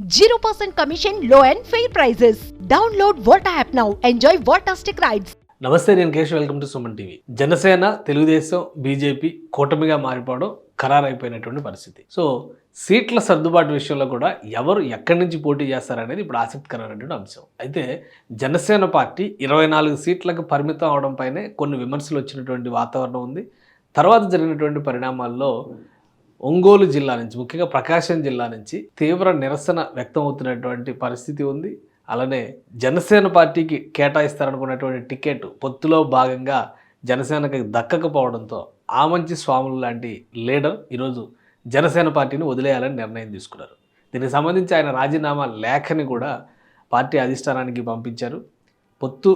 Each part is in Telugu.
0% commission, low and fair prices. Download Volta app now enjoy Voltastic rides నమస్తే నేను Kesh welcome to Suman TV Janasena Telugudesam BJP కూటమిగా మారిపోవడం ఖరారైపోయినటువంటి పరిస్థితి. సో సీట్ల సర్దుబాటు విషయంలో కూడా ఎవరు ఎక్కడి నుంచి పోటీ చేస్తారనేది ఇప్పుడు ఆసక్తికరమైనటువంటి అంశం. అయితే జనసేన పార్టీ ఇరవై నాలుగు సీట్లకు పరిమితం అవడంపైనే కొన్ని విమర్శలు వచ్చినటువంటి వాతావరణం ఉంది. తర్వాత జరిగినటువంటి పరిణామాల్లో ఒంగోలు జిల్లా నుంచి ముఖ్యంగా ప్రకాశం జిల్లా నుంచి తీవ్ర నిరసన వ్యక్తం అవుతున్నటువంటి పరిస్థితి ఉంది. అలానే జనసేన పార్టీకి కేటాయిస్తారనుకున్నటువంటి టికెట్ పొత్తులో భాగంగా జనసేనకి దక్కకపోవడంతో ఆమంచి స్వాములు లాంటి లీడర్ ఈరోజు జనసేన పార్టీని వదిలేయాలని నిర్ణయం తీసుకున్నారు. దీనికి సంబంధించి ఆయన రాజీనామా లేఖని కూడా పార్టీ అధిష్టానానికి పంపించారు. పొత్తు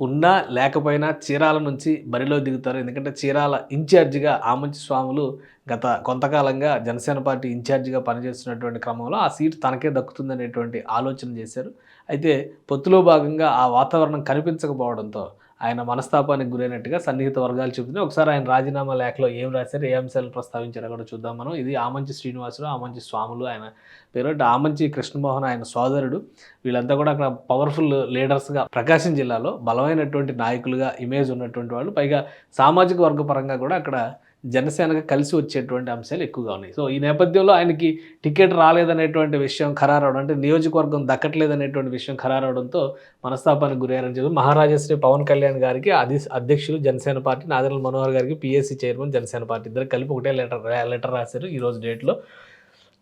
ఉన్నా లేకపోయినా చీరాల నుంచి బరిలో దిగుతారు. ఎందుకంటే చీరాల ఇన్ఛార్జిగా ఆమంచి స్వాములు గత కొంతకాలంగా జనసేన పార్టీ ఇన్ఛార్జిగా పనిచేస్తున్నటువంటి క్రమంలో ఆ సీటు తనకే దక్కుతుందనేటువంటి ఆలోచన చేశారు. అయితే పొత్తులో భాగంగా ఆ వాతావరణం కనిపించకపోవడంతో ఆయన మనస్తాపానికి గురైనట్టుగా సన్నిహిత వర్గాలు చెబుతున్నాయి. ఒకసారి ఆయన రాజీనామా లేఖలో ఏం రాశారు ఏ అంశాలు ప్రస్తావించారో కూడా చూద్దాం మనం. ఇది ఆమంచి శ్రీనివాసులు ఆమంచి స్వాములు ఆయన పేరు. అంటే ఆమంచి కృష్ణమోహన్ ఆయన సోదరుడు. వీళ్ళంతా కూడా అక్కడ పవర్ఫుల్ లీడర్స్గా ప్రకాశం జిల్లాలో బలమైనటువంటి నాయకులుగా ఇమేజ్ ఉన్నటువంటి వాళ్ళు. పైగా సామాజిక వర్గ పరంగా కూడా అక్కడ జనసేనగా కలిసి వచ్చేటువంటి అంశాలు ఎక్కువగా ఉన్నాయి. సో ఈ నేపథ్యంలో ఆయనకి టికెట్ రాలేదనేటువంటి విషయం ఖరారవడం అంటే నియోజకవర్గం దక్కట్లేదనేటువంటి విషయం ఖరారవడంతో మనస్తాపానికి గురయ్యారని చెప్పి మహారాజశ్రీ పవన్ కళ్యాణ్ గారికి అధి అధ్యక్షులు జనసేన పార్టీ నాదెండ్ల మనోహర్ గారికి పిఎస్సీ చైర్మన్ జనసేన పార్టీ ఇద్దరు కలిపి ఒకటే లెటర్ లెటర్ రాశారు ఈరోజు డేట్లో.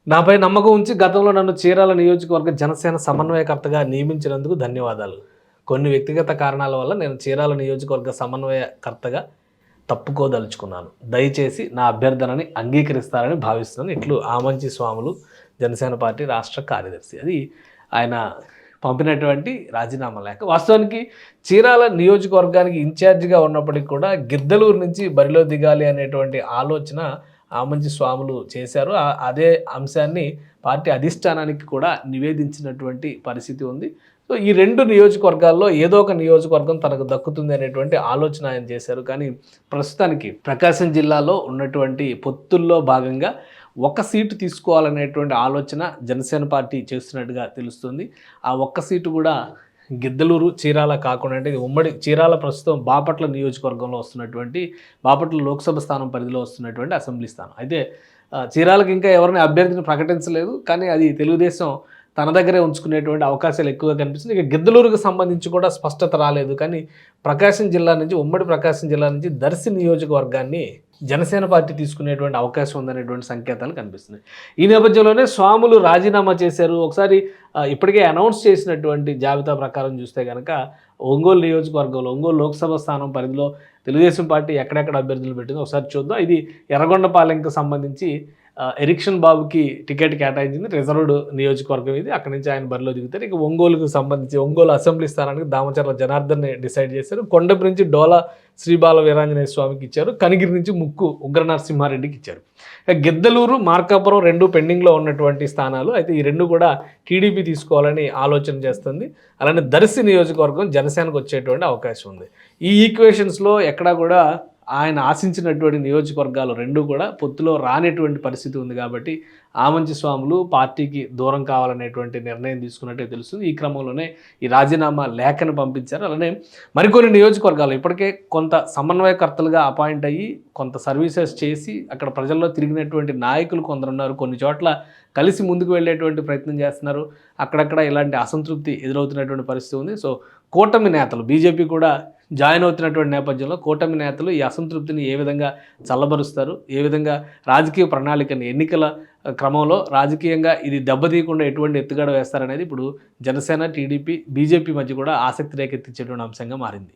నాపై నమ్మకం ఉంచి గతంలో నన్ను చీరాల నియోజకవర్గ జనసేన సమన్వయకర్తగా నియమించినందుకు ధన్యవాదాలు. కొన్ని వ్యక్తిగత కారణాల వల్ల నేను చీరాల నియోజకవర్గ సమన్వయకర్తగా తప్పుకోదలుచుకున్నాను. దయచేసి నా అభ్యర్థనని అంగీకరిస్తారని భావిస్తున్నాను. ఇట్లు ఆమంచి స్వాములు జనసేన పార్టీ రాష్ట్ర కార్యదర్శి. అది ఆయన పంపినటువంటి రాజీనామా లేఖ. వాస్తవానికి చీరాల నియోజకవర్గానికి ఇన్ఛార్జిగా ఉన్నప్పటికీ కూడా గిద్దలూరు నుంచి బరిలో దిగాలి అనేటువంటి ఆలోచన ఆమంచి స్వాములు చేశారు. ఆ- అదే అంశాన్ని పార్టీ అధిష్టానానికి కూడా నివేదించినటువంటి పరిస్థితి ఉంది. సో ఈ రెండు నియోజకవర్గాల్లో ఏదో ఒక నియోజకవర్గం తనకు దక్కుతుంది అనేటువంటి ఆలోచన ఆయన చేశారు. కానీ ప్రస్తుతానికి ప్రకాశం జిల్లాలో ఉన్నటువంటి పొత్తుల్లో భాగంగా ఒక సీటు తీసుకోవాలనేటువంటి ఆలోచన జనసేన పార్టీ చేస్తున్నట్టుగా తెలుస్తుంది. ఆ ఒక్క సీటు కూడా గిద్దలూరు చీరాల కాకుండా అంటే ఇది ఉమ్మడి చీరాల ప్రస్తుతం బాపట్ల నియోజకవర్గంలో వస్తున్నటువంటి బాపట్ల లోక్సభ స్థానం పరిధిలో వస్తున్నటువంటి అసెంబ్లీ స్థానం. అయితే చీరాలకు ఇంకా ఎవరిని అభ్యర్థిని ప్రకటించలేదు. కానీ అది తెలుగుదేశం తన దగ్గరే ఉంచుకునేటువంటి అవకాశాలు ఎక్కువగా కనిపిస్తుంది. ఇక గిద్దలూరుకు సంబంధించి కూడా స్పష్టత రాలేదు. కానీ ప్రకాశం జిల్లా నుంచి ఉమ్మడి ప్రకాశం జిల్లా నుంచి దర్శి నియోజకవర్గాన్ని జనసేన పార్టీ తీసుకునేటువంటి అవకాశం ఉందనేటువంటి సంకేతాలు కనిపిస్తున్నాయి. ఈ నేపథ్యంలోనే స్వాములు రాజీనామా చేశారు. ఒకసారి ఇప్పటికే అనౌన్స్ చేసినటువంటి జాబితా ప్రకారం చూస్తే కనుక ఒంగోలు నియోజకవర్గంలో ఒంగోలు లోక్సభ స్థానం పరిధిలో తెలుగుదేశం పార్టీ ఎక్కడెక్కడ అభ్యర్థులు పెట్టిందో ఒకసారి చూద్దాం. ఇది ఎర్రగొండపాలెంకి సంబంధించి ఎరిక్షన్ బాబుకి టికెట్ కేటాయించింది రిజర్వ్డ్ నియోజకవర్గం ఇది. అక్కడి నుంచి ఆయన బరిలో దిగుతారు. ఇక ఒంగోలుకు సంబంధించి ఒంగోలు అసెంబ్లీ స్థానానికి దామచర్ల జనార్దన్ని డిసైడ్ చేశారు. కొండపి నుంచి డోలా శ్రీబాల వీరాంజనేయ స్వామికి ఇచ్చారు. కనిగిరి నుంచి ముక్కు ఉగ్ర నరసింహారెడ్డికి ఇచ్చారు. ఇక గిద్దలూరు మార్కాపురం రెండు పెండింగ్లో ఉన్నటువంటి స్థానాలు. అయితే ఈ రెండు కూడా టీడీపీ తీసుకోవాలని ఆలోచన చేస్తుంది. అలానే దర్శి నియోజకవర్గం జనసేనకు వచ్చేటువంటి అవకాశం ఉంది. ఈ ఈక్వేషన్స్లో ఎక్కడా కూడా ఆయన ఆశించినటువంటి నియోజకవర్గాలు రెండు కూడా పొత్తులో రానేటువంటి పరిస్థితి ఉంది కాబట్టి ఆమంచి స్వాములు పార్టీకి దూరం కావాలనేటువంటి నిర్ణయం తీసుకున్నట్టే తెలుస్తుంది. ఈ క్రమంలోనే ఈ రాజీనామా లేఖను పంపించారు. అలానే మరికొన్ని నియోజకవర్గాలు ఇప్పటికే కొంత సమన్వయకర్తలుగా అపాయింట్ అయ్యి కొంత సర్వీసెస్ చేసి అక్కడ ప్రజల్లో తిరిగినటువంటి నాయకులు కొందరు ఉన్నారు. కొన్ని చోట్ల కలిసి ముందుకు వెళ్ళేటువంటి ప్రయత్నం చేస్తున్నారు. అక్కడక్కడ ఇలాంటి అసంతృప్తి ఎదురవుతున్నటువంటి పరిస్థితి ఉంది. సో కూటమి నేతలు బీజేపీ కూడా జాయిన్ అవుతున్నటువంటి నేపథ్యంలో కూటమి నేతలు ఈ అసంతృప్తిని ఏ విధంగా చల్లబరుస్తారు ఏ విధంగా రాజకీయ ప్రణాళికని ఎన్నికల క్రమంలో రాజకీయంగా ఇది దెబ్బతీయకుండా ఎటువంటి ఎత్తుగడ వేస్తారనేది ఇప్పుడు జనసేన టీడీపీ బీజేపీ మధ్య కూడా ఆసక్తి రేకెత్తించేటువంటి అంశంగా మారింది.